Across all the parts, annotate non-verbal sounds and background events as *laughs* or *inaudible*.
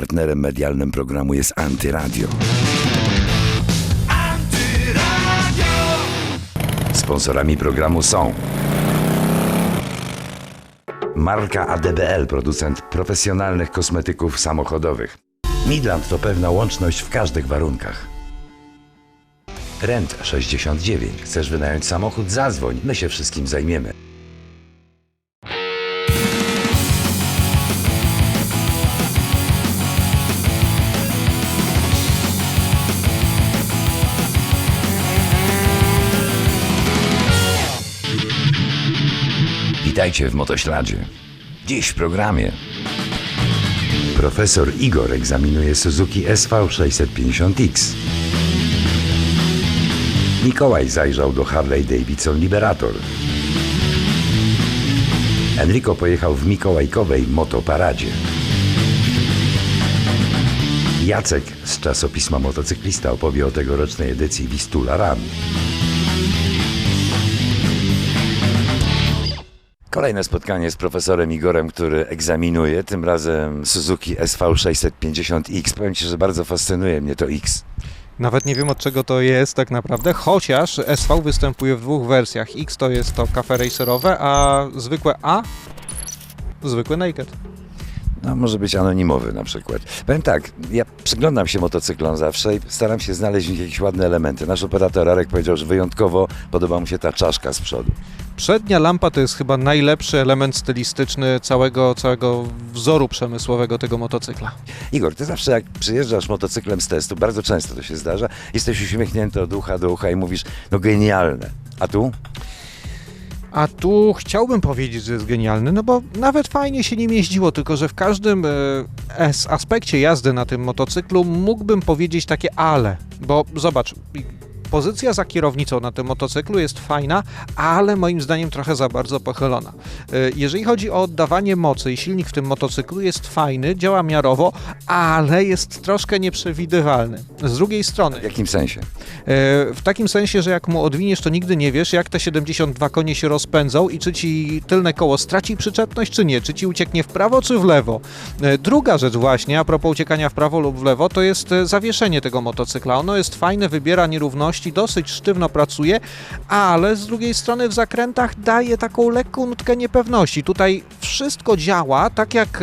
Partnerem medialnym programu jest Antyradio. Sponsorami programu są Marka ADBL, producent profesjonalnych kosmetyków samochodowych. Midland to pewna łączność w każdych warunkach. Rent 69. Chcesz wynająć samochód? Zadzwoń, my się wszystkim zajmiemy. Witajcie w Motośladzie. Dziś w programie. Profesor Igor egzaminuje Suzuki SV650X. Mikołaj zajrzał do Harley Davidson Liberator. Enrico pojechał w mikołajkowej motoparadzie. Jacek z czasopisma Motocyklista opowie o tegorocznej edycji Wistula Run. Kolejne spotkanie z profesorem Igorem, który egzaminuje, tym razem Suzuki SV650X. Powiem Ci, że bardzo fascynuje mnie to X. Nawet nie wiem od czego to jest tak naprawdę, chociaż SV występuje w dwóch wersjach. X to jest to kafe racerowe, a zwykłe A zwykły naked. No, może być anonimowy na przykład. Powiem tak, ja przyglądam się motocyklom zawsze i staram się znaleźć w nich jakieś ładne elementy. Nasz operator Arek powiedział, że wyjątkowo podoba mu się ta czaszka z przodu. Przednia lampa to jest chyba najlepszy element stylistyczny całego, całego wzoru przemysłowego tego motocykla. Igor, ty zawsze jak przyjeżdżasz motocyklem z testu, bardzo często to się zdarza, jesteś uśmiechnięty od ucha do ucha i mówisz, no genialne. A tu? A tu chciałbym powiedzieć, że jest genialny, no bo nawet fajnie się nim jeździło, tylko że w każdym e, aspekcie jazdy na tym motocyklu mógłbym powiedzieć takie ale, bo zobacz, pozycja za kierownicą na tym motocyklu jest fajna, ale moim zdaniem trochę za bardzo pochylona. E, Jeżeli chodzi o oddawanie mocy i silnik w tym motocyklu jest fajny, działa miarowo, ale jest troszkę nieprzewidywalny. Z drugiej strony, W jakim sensie? E, W takim sensie, że jak mu odwiniesz, to nigdy nie wiesz, jak te 72 konie się rozpędzą i czy ci tylne koło straci przyczepność, czy nie, czy ci ucieknie w prawo, czy w lewo. E, Druga rzecz właśnie, a propos uciekania w prawo lub w lewo, to jest zawieszenie tego motocykla. Ono jest fajne, wybiera nierówności, dosyć sztywno pracuje, ale z drugiej strony w zakrętach daje taką lekką nutkę niepewności. Tutaj wszystko działa tak jak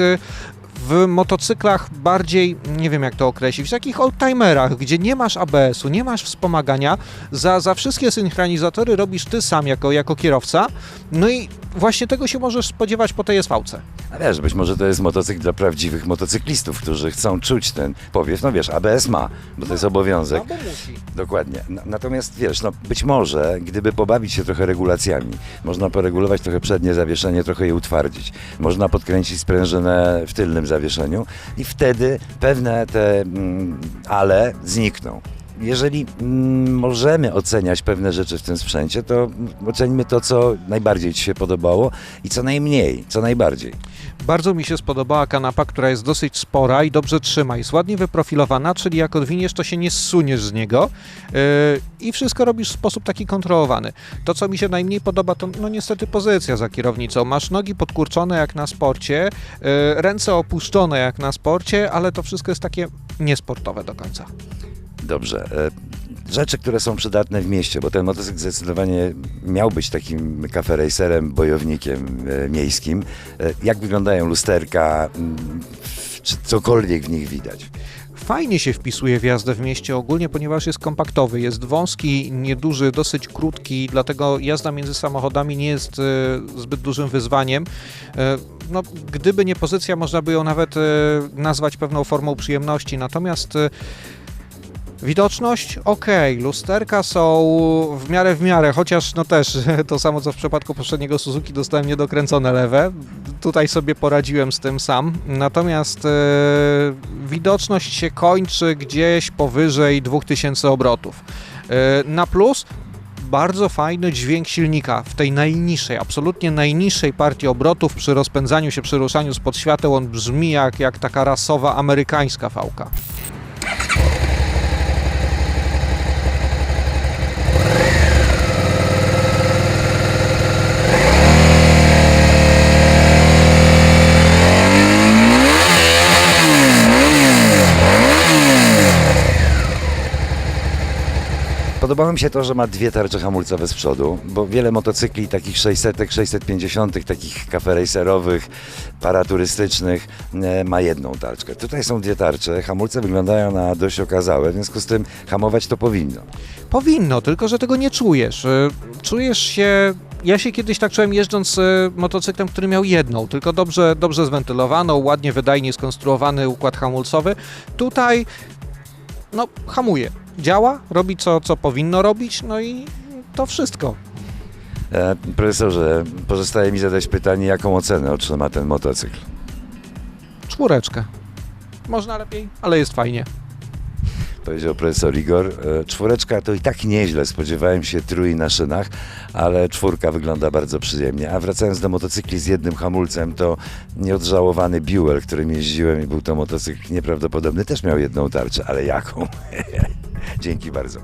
w motocyklach bardziej, nie wiem jak to określić, w takich oldtimerach, gdzie nie masz ABS-u, nie masz wspomagania, za, za wszystkie synchronizatory robisz ty sam jako, jako kierowca, no i właśnie tego się możesz spodziewać po tej SV-ce. A wiesz, być może to jest motocykl dla prawdziwych motocyklistów, którzy chcą czuć ten powiew. No wiesz, ABS ma, bo to jest obowiązek. bo musi. Dokładnie. Na- Natomiast wiesz, no być może, gdyby pobawić się trochę regulacjami, można poregulować trochę przednie zawieszenie, trochę je utwardzić. Można podkręcić sprężynę w tylnym zawieszeniu i wtedy pewne te mm, ale znikną. Jeżeli mm, możemy oceniać pewne rzeczy w tym sprzęcie, to oceńmy to, co najbardziej Ci się podobało i co najmniej, co najbardziej. Bardzo mi się spodobała kanapa, która jest dosyć spora i dobrze trzyma. Jest ładnie wyprofilowana, czyli jak odwiniesz, to się nie zsuniesz z niego yy, i wszystko robisz w sposób taki kontrolowany. To, co mi się najmniej podoba, to no niestety pozycja za kierownicą. Masz nogi podkurczone jak na sporcie, yy, ręce opuszczone jak na sporcie, ale to wszystko jest takie niesportowe do końca. Dobrze. e, Rzeczy, które są przydatne w mieście, bo ten motocykl zdecydowanie miał być takim cafe racerem, bojownikiem e, miejskim. E, Jak wyglądają lusterka? Czy cokolwiek w nich widać? Fajnie się wpisuje w jazdę w mieście ogólnie, ponieważ jest kompaktowy, jest wąski, nieduży, dosyć krótki, dlatego jazda między samochodami nie jest zbyt dużym wyzwaniem. No, gdyby nie pozycja, można by ją nawet nazwać pewną formą przyjemności, natomiast Widoczność? Okej, lusterka są w miarę w miarę, chociaż no też *laughs* to samo co w przypadku poprzedniego Suzuki dostałem niedokręcone lewe. Tutaj sobie poradziłem z tym sam. Natomiast e, widoczność się kończy gdzieś powyżej 2000 obrotów. E, na plus bardzo fajny dźwięk silnika w tej najniższej, absolutnie najniższej partii obrotów przy rozpędzaniu się, przy ruszaniu spod świateł on brzmi jak, jak taka rasowa amerykańska fałka. Podobało mi się to, że ma dwie tarcze hamulcowe z przodu, bo wiele motocykli takich 600, 650, takich kaferejserowych, paraturystycznych e, ma jedną tarczkę. Tutaj są dwie tarcze, hamulce wyglądają na dość okazałe, w związku z tym hamować to powinno. Powinno, tylko że tego nie czujesz. Y, Czujesz się. Ja się kiedyś tak czułem jeżdżąc y, motocyklem, który miał jedną, tylko dobrze, dobrze zwentylowaną, ładnie, wydajnie skonstruowany układ hamulcowy. Tutaj, no, hamuje. Działa, robi co, co powinno robić, no i to wszystko. E, profesorze, pozostaje mi zadać pytanie, jaką ocenę otrzyma ten motocykl? Czwóreczkę. Można lepiej, ale jest fajnie. Powiedział profesor Igor. E, Czwóreczka to i tak nieźle, spodziewałem się trój na szynach, ale czwórka wygląda bardzo przyjemnie. A wracając do motocykli z jednym hamulcem, to nieodżałowany Buell, którym jeździłem i był to motocykl nieprawdopodobny, też miał jedną tarczę, ale jaką? *laughs* Dzięki bardzo.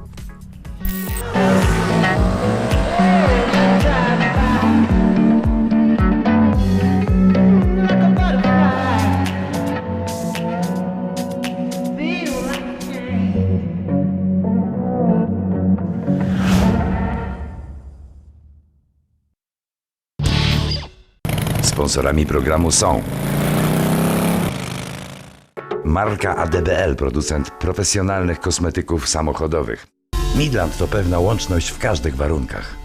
Sponsorami programu są Marka ADBL, producent profesjonalnych kosmetyków samochodowych. Midland to pewna łączność w każdych warunkach.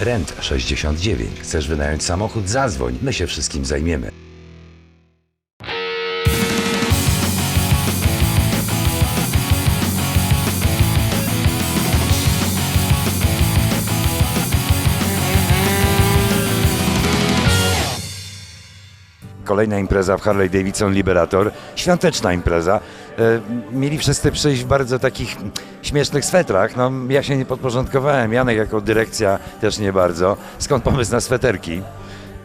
Rent 69. Chcesz wynająć samochód? Zadzwoń, my się wszystkim zajmiemy. Kolejna impreza w Harley Davidson Liberator. Świąteczna impreza. E, mieli wszyscy przyjść w bardzo takich śmiesznych swetrach. No, ja się nie podporządkowałem. Janek jako dyrekcja też nie bardzo. Skąd pomysł na sweterki?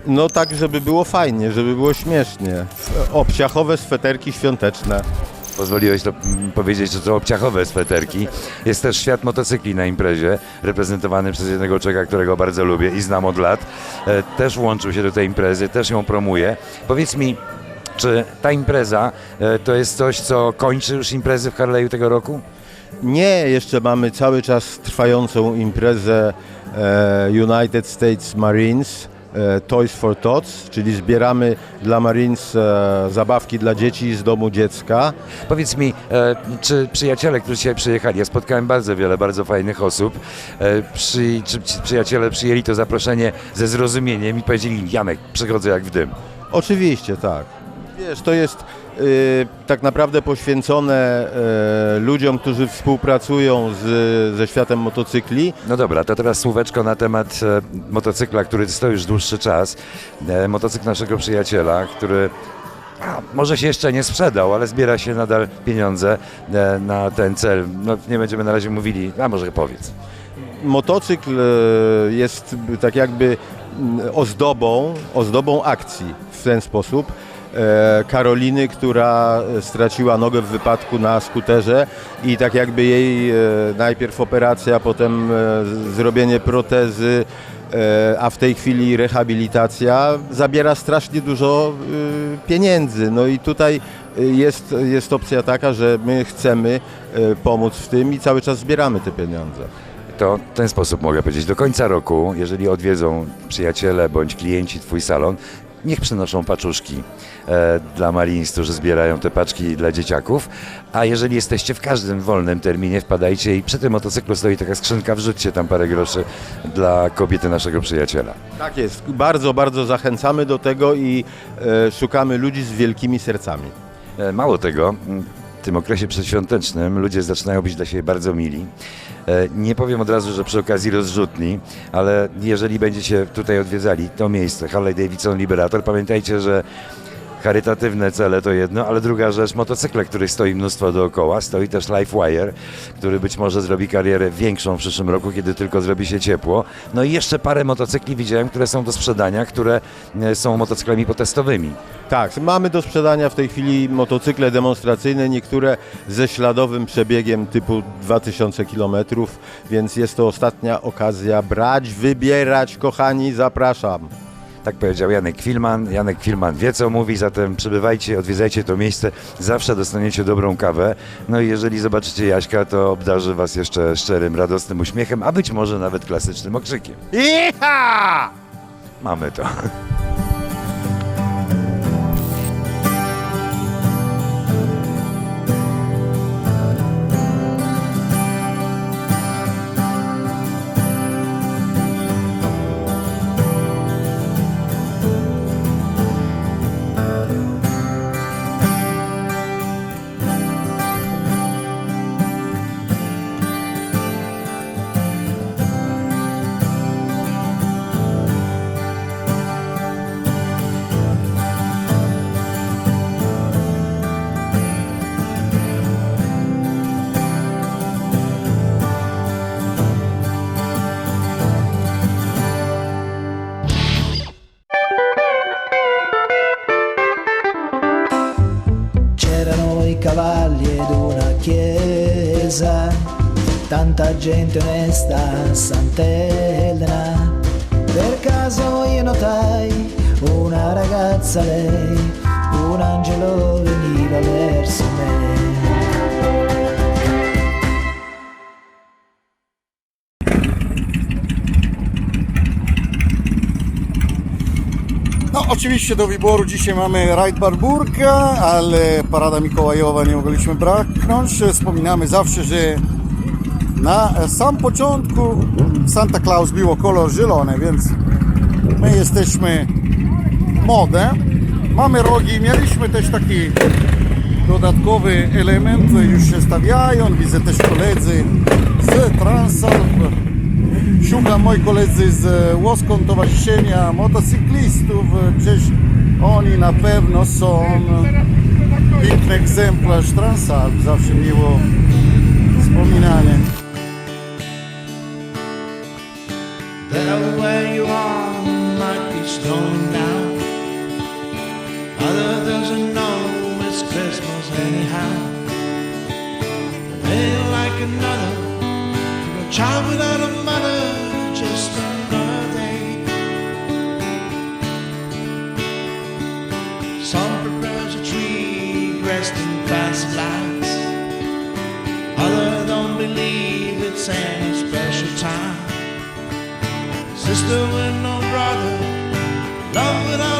No tak, żeby było fajnie, żeby było śmiesznie. Obciachowe sweterki świąteczne. Pozwoliłeś to mm, powiedzieć, że to obciachowe sweterki. Jest też świat motocykli na imprezie, reprezentowany przez jednego człowieka, którego bardzo lubię i znam od lat. E, Też łączył się do tej imprezy, też ją promuje. Powiedz mi, czy ta impreza e, to jest coś, co kończy już imprezy w Harley'u tego roku? Nie, jeszcze mamy cały czas trwającą imprezę e, United States Marines Toys for Tots, czyli zbieramy dla Marines e, zabawki dla dzieci z domu dziecka. Powiedz mi, e, czy przyjaciele, którzy dzisiaj przyjechali, ja spotkałem bardzo wiele bardzo fajnych osób, e, przy, czy ci przyjaciele przyjęli to zaproszenie ze zrozumieniem i powiedzieli, Janek, przychodzę jak w dym. Oczywiście, tak. Wiesz, to jest tak naprawdę poświęcone y, ludziom, którzy współpracują z, ze światem motocykli. No dobra, to teraz słóweczko na temat e, motocykla, który stoi już dłuższy czas. E, motocykl naszego przyjaciela, który a, może się jeszcze nie sprzedał, ale zbiera się nadal pieniądze e, na ten cel. No, nie będziemy na razie mówili, a może powiedz. Motocykl jest tak jakby mm, ozdobą, ozdobą akcji w ten sposób. E, Karoliny, która straciła nogę w wypadku na skuterze i tak jakby jej e, najpierw operacja, potem e, zrobienie protezy, e, a w tej chwili rehabilitacja zabiera strasznie dużo e, pieniędzy. No i tutaj e, jest, jest opcja taka, że my chcemy e, pomóc w tym i cały czas zbieramy te pieniądze. To w ten sposób mogę powiedzieć. Do końca roku, jeżeli odwiedzą przyjaciele bądź klienci Twój salon, niech przynoszą paczuszki e, dla Marines, którzy zbierają te paczki dla dzieciaków. A jeżeli jesteście w każdym wolnym terminie, wpadajcie i przy tym motocyklu stoi taka skrzynka, wrzućcie tam parę groszy dla kobiety naszego przyjaciela. Tak jest. Bardzo, bardzo zachęcamy do tego i e, szukamy ludzi z wielkimi sercami. E, Mało tego, w tym okresie przedświątecznym ludzie zaczynają być dla siebie bardzo mili. E, Nie powiem od razu, że przy okazji rozrzutni, ale jeżeli będziecie tutaj odwiedzali to miejsce, Harley Davidson Liberator, pamiętajcie, że charytatywne cele to jedno, ale druga rzecz, motocykle, których stoi mnóstwo dookoła, stoi też LifeWire, który być może zrobi karierę większą w przyszłym roku, kiedy tylko zrobi się ciepło. No i jeszcze parę motocykli widziałem, które są do sprzedania, które e, są motocyklami potestowymi. Tak, mamy do sprzedania w tej chwili motocykle demonstracyjne, niektóre ze śladowym przebiegiem typu 2000 km, więc jest to ostatnia okazja brać, wybierać, kochani, zapraszam. Tak powiedział Janek Kwilman. Janek Kwilman wie, co mówi, zatem przybywajcie, odwiedzajcie to miejsce. Zawsze dostaniecie dobrą kawę. No i jeżeli zobaczycie Jaśka, to obdarzy was jeszcze szczerym, radosnym uśmiechem, a być może nawet klasycznym okrzykiem. Iha! Mamy to. I cavalli ed una chiesa, tanta gente onesta, Sant'Elena. Per caso io notai una ragazza lei, un angelo veniva verso me. Oczywiście do wyboru dzisiaj mamy Rajd Barburka, ale Parada Mikołajowa nie mogliśmy braknąć. Wspominamy zawsze, że na sam początku Santa Claus było kolor zielony, więc my jesteśmy modę. Mamy rogi, mieliśmy też taki dodatkowy element, już się stawiają, widzę też koledzy z Transalp. Szukam moi koledzy z łoską Towarzyszenia Motocyklistów, gdzieś oni na pewno są. Piękny egzemplarz Transalp, zawsze miło wspominane. It's any special time. Sister with no brother, love without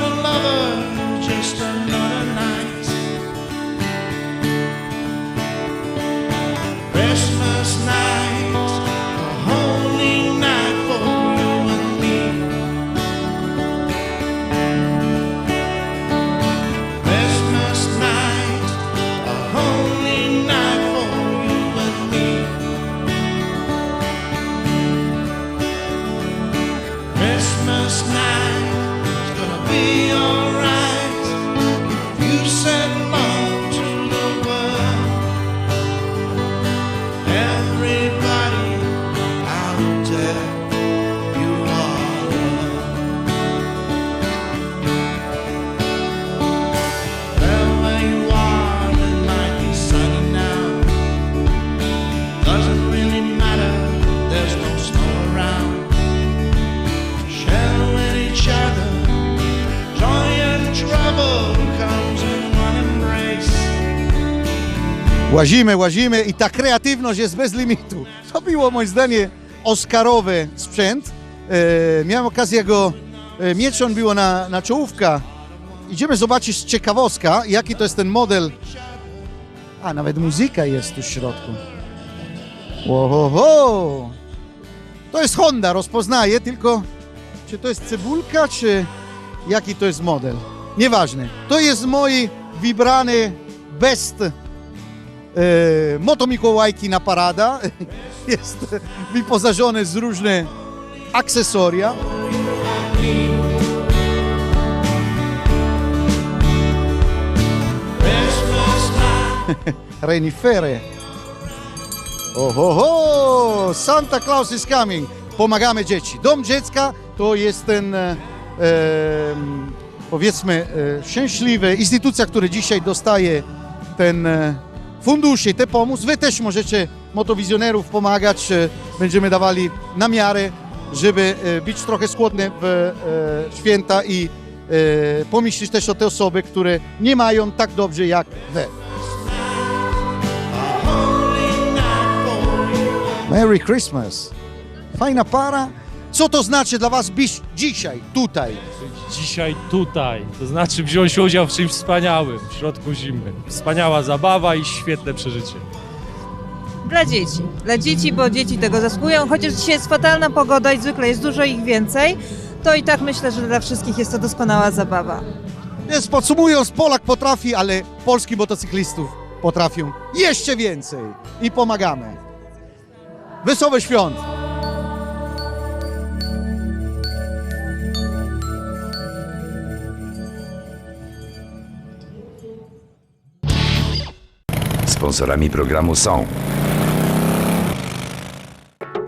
Łazimy, łazimy i ta kreatywność jest bez limitu. To było moim zdaniem oscarowy sprzęt. E, miałem okazję go e, mieć, on było na, na czołówka. Idziemy zobaczyć ciekawostka, jaki to jest ten model. A, nawet muzyka jest tu w środku. Ohoho! To jest Honda, rozpoznaję, tylko czy to jest cebulka, czy jaki to jest model? Nieważne. To jest mój wybrany best e, Moto Mikołajki na parada. *laughs* Jest wyposażony z różne akcesoria. *laughs* Renifery. Ohoho! Santa Claus is coming. Pomagamy dzieci. Dom dziecka to jest ten, e, powiedzmy, e, szczęśliwy instytucja, która dzisiaj dostaje ten e, fundusz i te pomóc. Wy też możecie motowizjonerów pomagać. e, Będziemy dawali na miarę żeby e, być trochę skłonny w e, święta i pomyśleć też o te osoby, które nie mają tak dobrze jak wy. Merry Christmas! Fajna para. Co to znaczy dla was być dzisiaj, tutaj? dzisiaj tutaj. To znaczy wziąć udział w czymś wspaniałym w środku zimy. Wspaniała zabawa i świetne przeżycie. Dla dzieci. Dla dzieci, bo dzieci tego zasługują. Chociaż dzisiaj jest fatalna pogoda i zwykle jest dużo ich więcej, to i tak myślę, że dla wszystkich jest to doskonała zabawa. Więc podsumując, Polak potrafi, ale polskich motocyklistów potrafią jeszcze więcej. I pomagamy. Wesołe świąt! Sponsorami programu są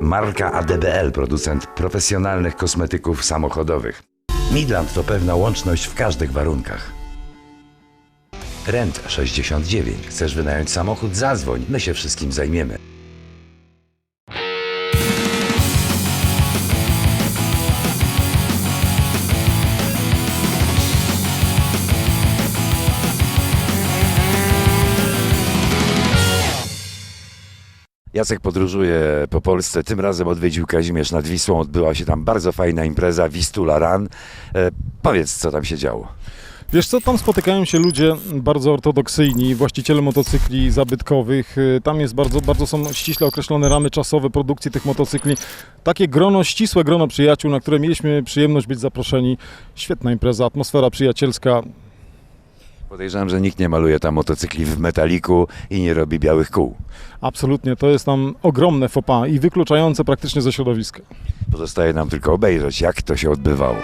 Marka ADBL, producent profesjonalnych kosmetyków samochodowych. Midland to pewna łączność w każdych warunkach. Rent 69. Chcesz wynająć samochód? Zadzwoń, my się wszystkim zajmiemy. Jacek podróżuje po Polsce. Tym razem odwiedził Kazimierz nad Wisłą. Odbyła się tam bardzo fajna impreza Wistula Run. E, powiedz, co tam się działo. Wiesz co, tam spotykają się ludzie bardzo ortodoksyjni, właściciele motocykli zabytkowych. Y, Tam jest bardzo, bardzo są ściśle określone ramy czasowe produkcji tych motocykli. Takie grono, ścisłe grono przyjaciół, na które mieliśmy przyjemność być zaproszeni. Świetna impreza, atmosfera przyjacielska. Podejrzewam, że nikt nie maluje tam motocykli w metaliku i nie robi białych kół. Absolutnie, to jest tam ogromne pas i wykluczające praktycznie ze środowiska. Pozostaje nam tylko obejrzeć, jak to się odbywało.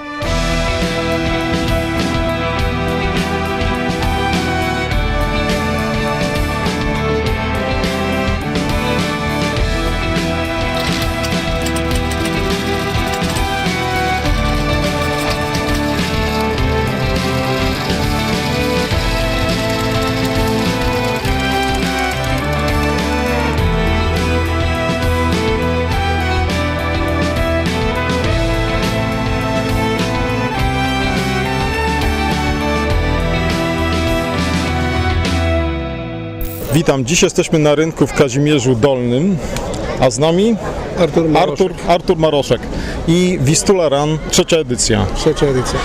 Witam, dziś jesteśmy na rynku w Kazimierzu Dolnym, a z nami Artur Artur, Artur Maroszek i Wistula Run, trzecia edycja. trzecia edycja.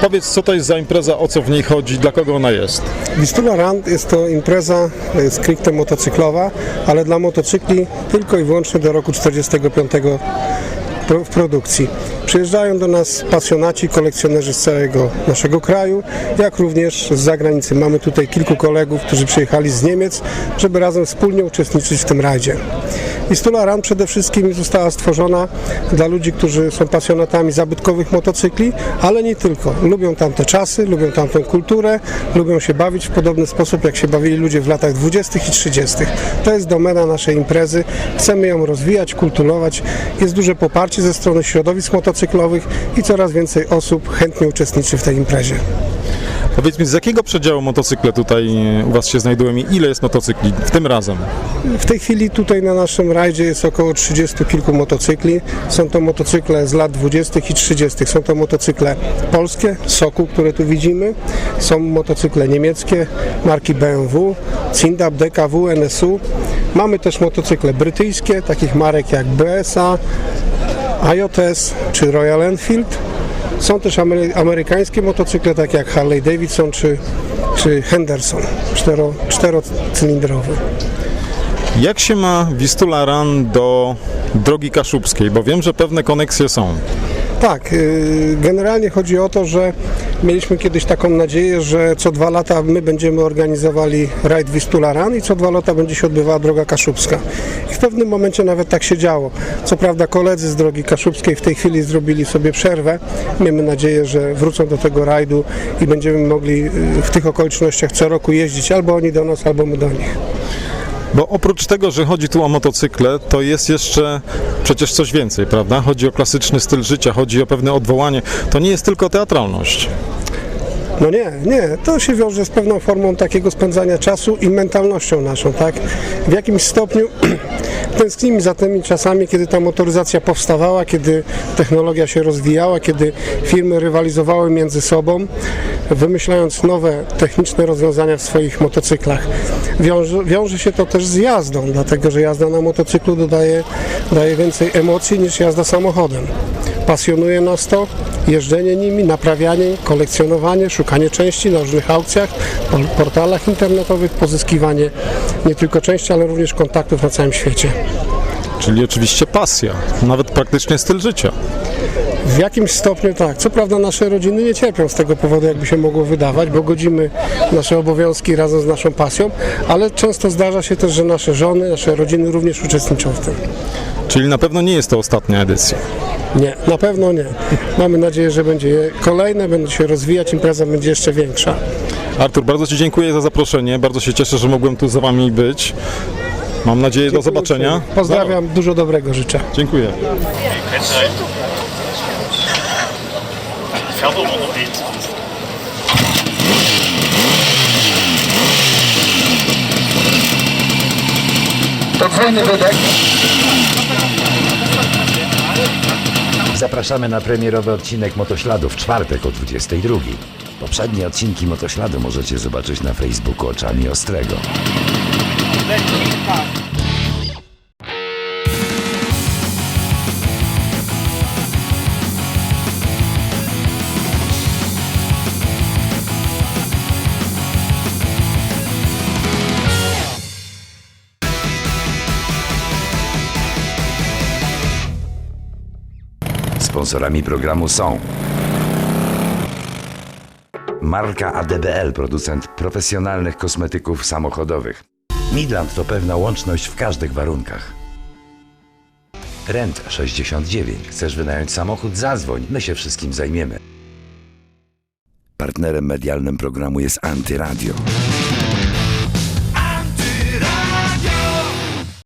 Powiedz, co to jest za impreza, o co w niej chodzi, dla kogo ona jest? Wistula Run jest to impreza e, stricte motocyklowa, ale dla motocykli tylko i wyłącznie do roku 45 pro- w produkcji. Przyjeżdżają do nas pasjonaci, kolekcjonerzy z całego naszego kraju, jak również z zagranicy. Mamy tutaj kilku kolegów, którzy przyjechali z Niemiec, żeby razem wspólnie uczestniczyć w tym rajdzie. Wistula Run przede wszystkim została stworzona dla ludzi, którzy są pasjonatami zabytkowych motocykli, ale nie tylko. Lubią tamte czasy, lubią tamtą kulturę, lubią się bawić w podobny sposób, jak się bawili ludzie w latach 20. i 30. To jest domena naszej imprezy. Chcemy ją rozwijać, kultywować. Jest duże poparcie ze strony środowisk motocyklowych i coraz więcej osób chętnie uczestniczy w tej imprezie. Powiedz mi, z jakiego przedziału motocykle tutaj e, u Was się znajdują i ile jest motocykli w tym razem? W tej chwili tutaj na naszym rajdzie jest około 30 kilku motocykli. Są to motocykle z lat 20. i 30. Są to motocykle polskie, Soku, które tu widzimy. Są motocykle niemieckie, marki BMW, Cindab, DKW, NSU. Mamy też motocykle brytyjskie, takich marek jak BSA, IOTS czy Royal Enfield. Są też amery- amerykańskie motocykle, takie jak Harley Davidson czy, czy Henderson, cztero, czterocylindrowy. Jak się ma Wistula Run do drogi kaszubskiej? Bo wiem, że pewne koneksje są. Tak, y, generalnie chodzi o to, że mieliśmy kiedyś taką nadzieję, że co dwa lata my będziemy organizowali rajd Wistula Run i co dwa lata będzie się odbywała droga kaszubska. I w pewnym momencie nawet tak się działo. Co prawda koledzy z drogi kaszubskiej w tej chwili zrobili sobie przerwę. Miejmy nadzieję, że wrócą do tego rajdu i będziemy mogli y, w tych okolicznościach co roku jeździć albo oni do nas, albo my do nich. Bo oprócz tego, że chodzi tu o motocykle, to jest jeszcze przecież coś więcej, prawda? Chodzi o klasyczny styl życia, chodzi o pewne odwołanie. To nie jest tylko teatralność. No nie, nie, to się wiąże z pewną formą takiego spędzania czasu i mentalnością naszą, tak? W jakimś stopniu *clears throat* tęsknimy za tymi czasami, kiedy ta motoryzacja powstawała, kiedy technologia się rozwijała, kiedy firmy rywalizowały między sobą, wymyślając nowe techniczne rozwiązania w swoich motocyklach. Wiąże, wiąże się to też z jazdą, dlatego że jazda na motocyklu dodaje, daje więcej emocji niż jazda samochodem. Pasjonuje nas to, jeżdżenie nimi, naprawianie, kolekcjonowanie, szukanie części na różnych aukcjach, po- portalach internetowych, pozyskiwanie nie tylko części, ale również kontaktów na całym świecie. Czyli oczywiście pasja, nawet praktycznie styl życia. W jakimś stopniu tak. Co prawda nasze rodziny nie cierpią z tego powodu, jakby się mogło wydawać, bo godzimy nasze obowiązki razem z naszą pasją, ale często zdarza się też, że nasze żony, nasze rodziny również uczestniczą w tym. Czyli na pewno nie jest to ostatnia edycja. Nie, na pewno nie. Mamy nadzieję, że będzie je kolejne, będzie się rozwijać, impreza będzie jeszcze większa. Artur, bardzo Ci dziękuję za zaproszenie. Bardzo się cieszę, że mogłem tu z Wami być. Mam nadzieję do zobaczenia. Pozdrawiam, dużo dobrego życzę. Dziękuję. Zapraszamy na premierowy odcinek Motośladu w czwartek o 22. Poprzednie odcinki Motośladu możecie zobaczyć na Facebooku Oczami Ostrego. Sponsorami programu są Marka ADBL, producent profesjonalnych kosmetyków samochodowych. Midland to pewna łączność w każdych warunkach. Rent 69. Chcesz wynająć samochód? Zadzwoń, my się wszystkim zajmiemy. Partnerem medialnym programu jest Antyradio.